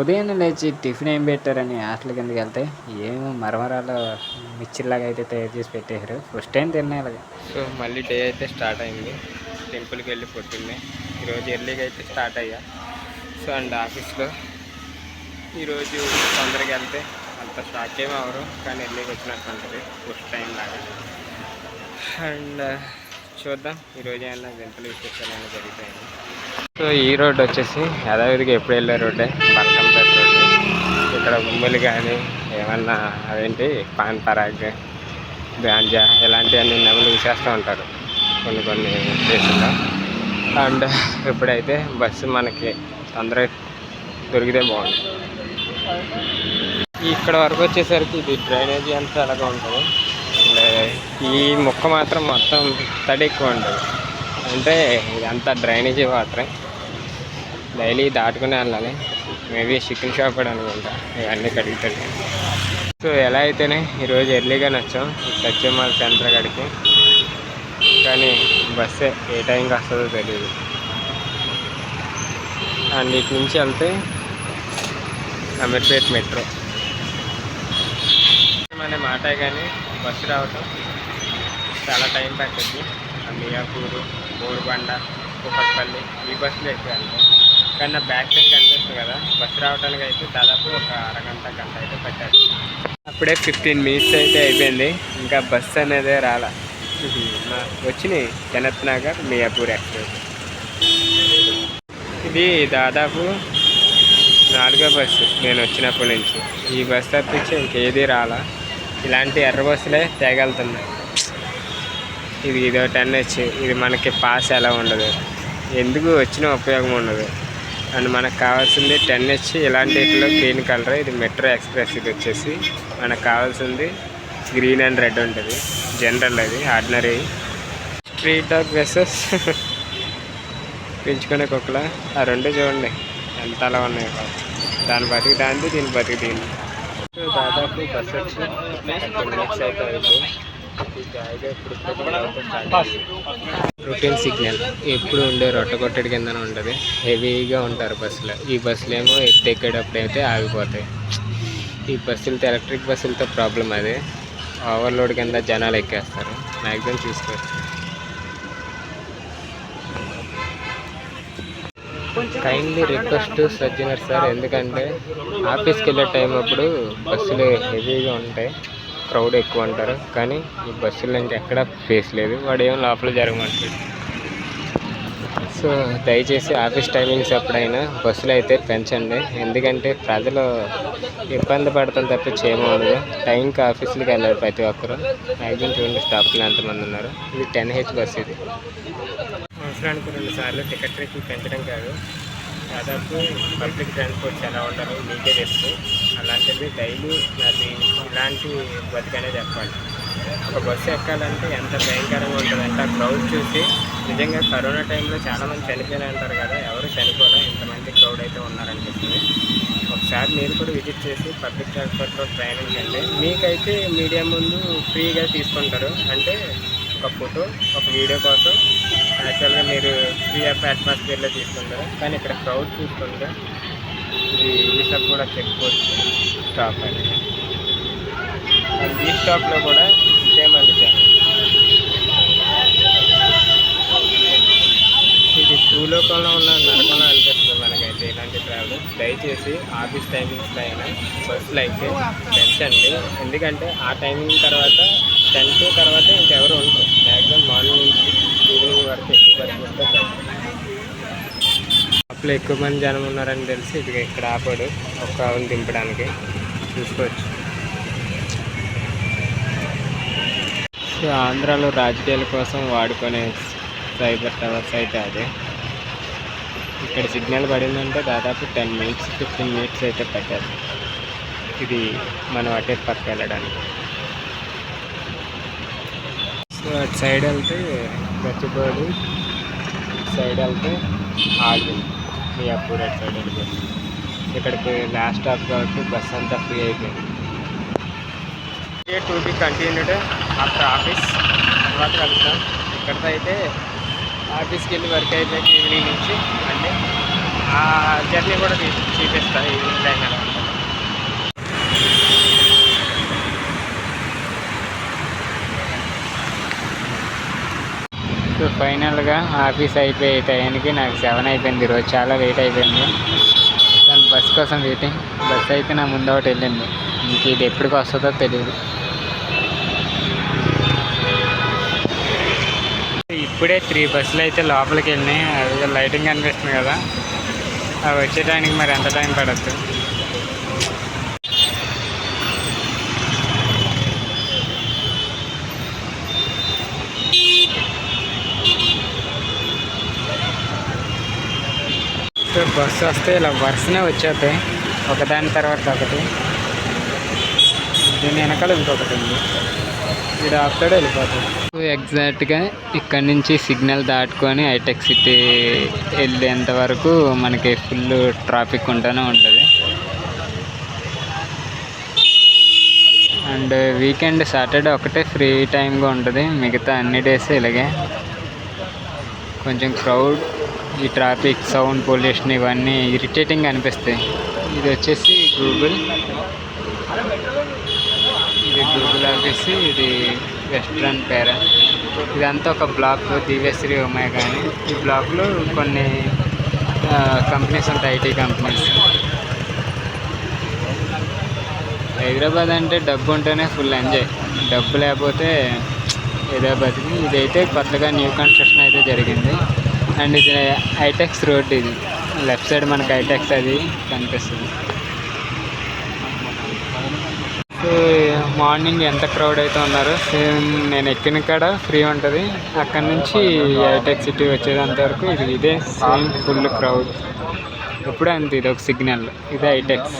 ఉదయాన్నే లేచి టిఫిన్ ఏం పెట్టారని హాస్టల్ కిందకి వెళ్తే ఏమో మరమరాలు మిర్చిలాగా అయితే తయారు చేసి పెట్టేశారు. ఫస్ట్ టైం తిన్నాయి సో మళ్ళీ డే అయితే స్టార్ట్ అయింది. టెంపుల్కి వెళ్ళి పొద్దున్నే. ఈరోజు ఎర్లీగా అయితే స్టార్ట్ అయ్యా. సో అండ్ ఆఫీస్లో ఈరోజు తొందరగా వెళ్తే అంత స్టార్ట్ ఏమి అవరు కానీ ఎర్లీకి వచ్చినట్టు ఉంటుంది. ఫస్ట్ టైం లాగా. అండ్ చూద్దాం ఈరోజు ఏమైనా వింతలు విశేషాలు ఏమైనా జరుగుతాయి సో ఈ రోడ్ వచ్చేసి యథావిధిగా ఎప్పుడు వెళ్ళే రోడ్డే? బంకంపేట రోడ్డు. ఇక్కడ ఉమ్మలు కానీ ఏమన్నా అవేంటి పాన్ పరాగ్ గాంజా ఇలాంటివన్నీ నెమలు చేస్తూ ఉంటారు కొన్ని కొన్ని ప్లేసుల్లో. అండ్ ఇప్పుడైతే బస్సు మనకి తొందరగా దొరికితే బాగుంది ఇక్కడ వరకు వచ్చేసరికి ఇది డ్రైనేజీ అంతా అలాగా ఉంటుంది. అండ్ ఈ మొక్క మాత్రం మొత్తం తడి ఎక్కువ ఉంటుంది. అంటే ఇదంతా డ్రైనేజీ వాటరే డైలీ దాటుకునే వెళ్ళాలి. మేబీ చికెన్ షాప్ కూడా అనుకుంటా. ఇవన్నీ కడుగుతాడు. సో ఎలా అయితేనే ఈరోజు ఎర్లీగానే వచ్చాం సత్యమాల్ సెంటర్ కాడికి. కానీ బస్సే ఏ టైంకి వస్తుందో తెలియదు అండ్ ఇటు నుంచి వెళ్తే అమీర్పేట్ మెట్రో. అనే మాట కానీ బస్సు రావటం చాలా టైం పట్టింది ఆ మియాపూరు బోరుబండ కుప్పట్పల్లి ఈ బస్సులు ఎక్కువ వెళ్తాయి కానీ నా బ్యాక్ సైడ్ కనిపిస్తుంది కదా బస్సు రావడానికి అయితే దాదాపు ఒక అరగంట గంట అయితే పట్టారు అప్పుడే ఫిఫ్టీన్ మినిట్స్ అయితే అయిపోయింది. ఇంకా బస్సు అనేది రాలా. వచ్చినాయి జనత్ నగర్ మియాపూర్ ఎక్స్ప్రెస్. ఇది దాదాపు నాలుగో బస్సు నేను వచ్చినప్పటి నుంచి. ఈ బస్సు తప్పించి ఇంకేది రాలా. ఇలాంటి ఎర్ర బస్సులే తేగలుతున్నాయి. ఇది ఇదో టెన్ ఇది మనకి పాస్ ఎలా ఉండదు. ఎందుకు వచ్చిన ఉపయోగం ఉండదు. అండ్ మనకు కావాల్సింది టెన్ హెచ్ ఇలాంటి వీటిలో గ్రీన్ కలర్ ఇది మెట్రో ఎక్స్ప్రెస్ ఇది వచ్చేసి మనకు కావాల్సింది గ్రీన్ అండ్ రెడ్ ఉంటుంది. జనరల్ అది ఆర్డినరీ. స్ట్రీట్ డాగ్ బస్సెస్ పెంచుకునే కుక్కల? ఆ రెండు చూడండి. ఎంత అలా ఉన్నాయి దాని బతికి దాంది దీని బతికి దీన్ని. దాదాపు బస్ వచ్చి అయితే రొటీన్ సిగ్నల్. ఎప్పుడు ఉండే రొట్ట కొట్టడి కింద ఉంటుంది. హెవీగా ఉంటారు బస్సులో. ఈ బస్సులు ఏమో ఎత్తెక్కేటప్పుడు అయితే ఆగిపోతాయి. ఈ బస్సులతో ఎలక్ట్రిక్ బస్సులతో ప్రాబ్లం అది. ఓవర్లోడ్ కింద జనాలు ఎక్కేస్తారు. మ్యాక్సిమం చూసుకోవచ్చు కైండ్లీ రిక్వెస్ట్ సజ్జనర్ సార్ ఎందుకంటే ఆఫీస్కి వెళ్ళే టైం అప్పుడు బస్సులు హెవీగా ఉంటాయి. క్రౌడ్ ఎక్కువ అంటారు. కానీ ఈ ఇంకా ఇంకెక్కడ ఫేస్ లేదు. వాడు ఏం లోపల జరగమంటాడు. సో దయచేసి ఆఫీస్ టైమింగ్స్ ఎప్పుడైనా బస్సులు అయితే పెంచండి. ఎందుకంటే ప్రజలు ఇబ్బంది పడతాం తప్పించి ఏమీ టైంకి ఆఫీసులకు వెళ్ళారు ప్రతి ఒక్కరు. మ్యాక్సిమం చూడండి స్టాఫ్లు ఎంతమంది ఉన్నారు. ఇది టెన్ హెచ్ బస్ ఇది. అవసరానికి రెండు సార్లు టికెట్ రేట్లు పెంచడం కాదు. దాదాపు పబ్లిక్ ట్రాన్స్పోర్ట్స్ ఎలా ఉండాలో మీకే తెలుసు. అలాంటిది డైలీ అది ఇలాంటి బతికనే చెప్పాలి. ఒక బస్సు ఎక్కాలంటే ఎంత భయంకరంగా ఉంటుందంటే ఆ క్రౌడ్ చూసి నిజంగా కరోనా టైంలో చాలామంది చనిపోయిన అంటారు కదా ఎవరు చనిపోలే ఇంతమంది క్రౌడ్ అయితే ఉన్నారనిపిస్తుంది. ఒకసారి మీరు కూడా విజిట్ చేసి పబ్లిక్ ట్రాన్స్పోర్ట్లో ప్రయాణించండి మీకైతే మీడియా ముందు ఫ్రీగా తీసుకుంటారు. అంటే ఒక ఫోటో ఒక వీడియో కోసం యాక్చువల్గా మీరు ఫ్రీ ఆఫ్ అట్మాస్ఫియర్లో తీసుకుంటారు. కానీ ఇక్కడ క్రౌడ్ చూసుకుంటే ఇది ఈసప్ కూడా చెక్ పోస్ట్ స్టాప్ అండి. అండ్ ఈ స్టాప్లో కూడా సేమ్ అందుకే ఇది భూలోకంలో ఉన్న నరకంలో అనిపిస్తుంది మనకైతే ఇలాంటి ట్రావెల్ దయచేసి ఆఫీస్ టైమింగ్స్లో అయినా బస్సులు అయితే పెంచండి ఎందుకంటే ఆ టైమింగ్ తర్వాత టెన్ టు తర్వాత ఇంకెవరు ఉండరు. మ్యాక్సిమం మార్నింగ్ నుంచి ఈవినింగ్ వరకు ఎక్కువ బస్సు ఇప్పుడు ఎక్కువ మంది జనం ఉన్నారని తెలిసి ఇది ఇక్కడ ఆపాడు. ఒక్క ఆవును దింపడానికి. చూసుకోవచ్చు. సో ఆంధ్రాలో రాజకీయాల కోసం వాడుకునే సైబర్ టవర్స్ అయితే అదే. ఇక్కడ సిగ్నల్ పడిందంటే దాదాపు టెన్ మినిట్స్ ఫిఫ్టీన్ మినిట్స్ అయితే పట్టారు. ఇది మనం అటే పక్క వెళ్ళడానికి. సో అటు సైడ్ వెళ్తే గచ్చిబోడి సైడ్ వెళ్తే ఆగి మియాపూర్ అటు సైడ్ వెళ్ళిపోయింది ఇక్కడికి లాస్ట్ స్టాప్ కాబట్టి బస్ అంతా ఫ్రీ అయిపోయింది. To be continued after office తర్వాత కలుగుతాం ఇక్కడితో అయితే ఆఫీస్కి వెళ్ళి వర్క్ అయిపోయాక ఈవినింగ్ నుంచి అంటే ఆ జర్నీ కూడా చూపిస్తాను ఈవినింగ్ టైం ఫైనల్గా ఆఫీస్ అయిపోయే టైంకి నాకు సెవెన్ అయిపోయింది. ఈరోజు చాలా లేట్ అయిపోయింది. దాని బస్ కోసం వెయిటింగ్. బస్ అయితే నా ముందు ఒకటి వెళ్ళింది. ఇంక ఇది ఎప్పటికి వస్తుందో తెలియదు ఇప్పుడే త్రీ బస్సులు అయితే లోపలికి వెళ్ళినాయి. అవి లైటింగ్ కనిపిస్తుంది కదా. అవి వచ్చేటానికి మరి ఎంత టైం పడుతుంది సో బస్సు వస్తే ఇలా వరుసనే వచ్చేస్తాయి ఒకదాని తర్వాత ఒకటి. దీని వెనకాల ఇంకొకటి ఉంది. ఇది ఆపుతాడు వెళ్ళిపోతాడు ఎగ్జాక్ట్గా ఇక్కడ నుంచి సిగ్నల్ దాటుకొని హైటెక్ సిటీ వెళ్ళేంత వరకు మనకి ఫుల్ ట్రాఫిక్ ఉంటూనే ఉంటుంది. అండ్ వీకెండ్ సాటర్డే ఒకటే ఫ్రీ టైమ్గా ఉంటుంది. మిగతా అన్ని డేస్ ఇలాగే. కొంచెం క్రౌడ్ ఈ ట్రాఫిక్ సౌండ్ పొల్యూషన్ ఇవన్నీ ఇరిటేటింగ్ అనిపిస్తాయి. ఇది వచ్చేసి గూగుల్. ఇది గూగుల్ ఆఫీస్ ఇది వెస్ట్రన్ పేరా. ఇదంతా ఒక బ్లాక్ దివ్యశ్రీ ఉమాయ్ కానీ ఈ బ్లాక్లో కొన్ని కంపెనీస్ ఉంటాయి ఐటీ కంపెనీస్. హైదరాబాద్ అంటే డబ్బు ఉంటేనే ఫుల్ ఎంజాయ్. డబ్బు లేకపోతే ఏదో బతికి ఇదైతే కొత్తగా న్యూ కన్స్ట్రక్షన్ అయితే జరిగింది. అండ్ ఇది హైటెక్స్ రోడ్ ఇది. లెఫ్ట్ సైడ్ మనకి హైటెక్స్ అది కనిపిస్తుంది. సో మార్నింగ్ ఎంత క్రౌడ్ అయితే ఉన్నారో సేమ్ నేను ఎక్కిన కాడ ఫ్రీ ఉంటుంది. అక్కడ నుంచి హైటెక్ సిటీ వచ్చేదంత వరకు ఇది ఇదే సేమ్ ఫుల్ క్రౌడ్. ఎప్పుడు అంతే ఇది ఒక సిగ్నల్. ఇది హైటెక్స్.